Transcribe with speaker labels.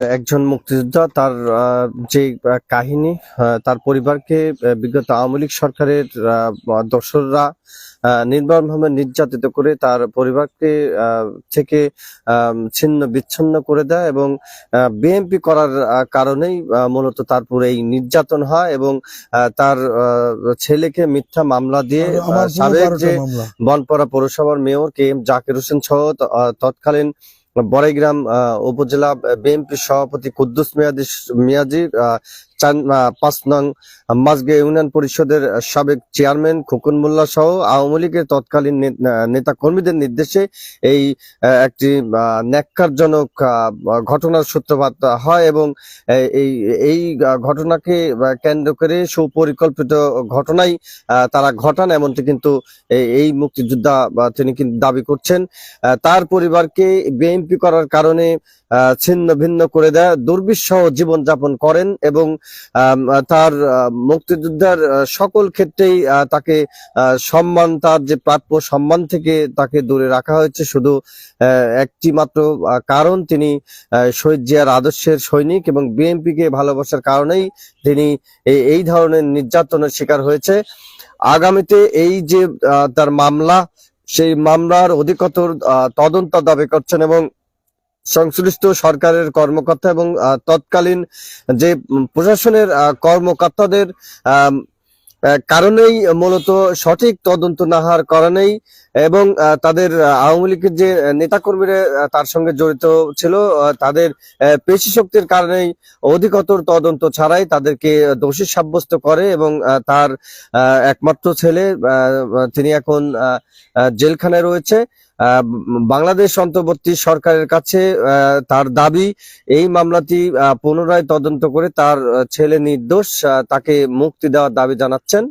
Speaker 1: একজন মুক্তিযোদ্ধা তার যে কাহিনী তার পরিবারকে বিগত আওয়ামী লীগ সরকারের আহ, নির্মমভাবে নির্যাতিত করে তার পরিবারকে থেকে ছিন্ন বিচ্ছিন্ন করে দেয় এবং বিএনপি করার কারণেই মূলত তার পুরো এই নির্যাতন হয় এবং তার ছেলেকে মিথ্যা মামলা দিয়ে সাবেক যে বনপাড়া পৌরসভার mayor K M Zakir Hossain সহ তৎকালীন বড়াইগ্রাম উপজেলা বিএনপি সভাপতি কুদ্দুস মিয়াদি মিয়াজি আহ, চান- পাঁচ নং মাজগে ইউনিয়ন পরিষদের সাবেক চেয়ারম্যান খোকন মোল্লা সহ আওয়ামী লীগের তৎকালীন নেতা কর্মীদের নির্দেশে এই একটি ন্যাক্কারজনক ঘটনার সূত্রপাত হয় এবং এই এই ঘটনাকে কেন্দ্র করে সুপরিকল্পিত ঘটনাই তারা ঘটান এমনটি কিন্তু এই মুক্তিযোদ্ধা তিনি কিন্তু দাবি করছেন। তার পরিবারকে বিএনপি করার কারণে ছিন্ন ভিন্ন করে দেয় দুর্বিষহ জীবনযাপন করেন এবং তার মুক্তিযোদ্ধার সকল ক্ষেত্রেই তাকে সম্মান, তার যে প্রাপ্য সম্মান থেকে তাকে দূরে রাখা হয়েছে। শুধু একটি মাত্র কারণ তিনি শহীদ জিয়ার আদর্শের সৈনিক এবং বিএনপিকে ভালোবাসার কারণেই তিনি এই- ধরনের নির্যাতনের শিকার হয়েছে। আগামীতে এই যে তার মামলা, সেই মামলার অধিকতর তদন্ত দাবি করছেন এবং সংশ্লিষ্ট সরকারের কর্মকর্তা এবং তৎকালীন যে প্রশাসনের কর্মকর্তাদের কারণেই মূলত সঠিক তদন্ত না হওয়ার কারণেই এবং তাদের আওয়ামী লীগের যে নেতাকর্মীরা তার সঙ্গে জড়িত ছিল তাদের পেশি শক্তির কারণেই অধিকতর তদন্ত ছাড়াই তাদেরকে দোষী সাব্যস্ত করে এবং তার একমাত্র ছেলে তিনি এখন জেলখানায় রয়েছে। বাংলাদেশ অন্তর্বর্তী সরকারের কাছে তার দাবি, এই মামলাটি পুনরায় তদন্ত করে তার ছেলে নির্দোষ তাকে মুক্তি দেওয়ার দাবি জানাচ্ছেন।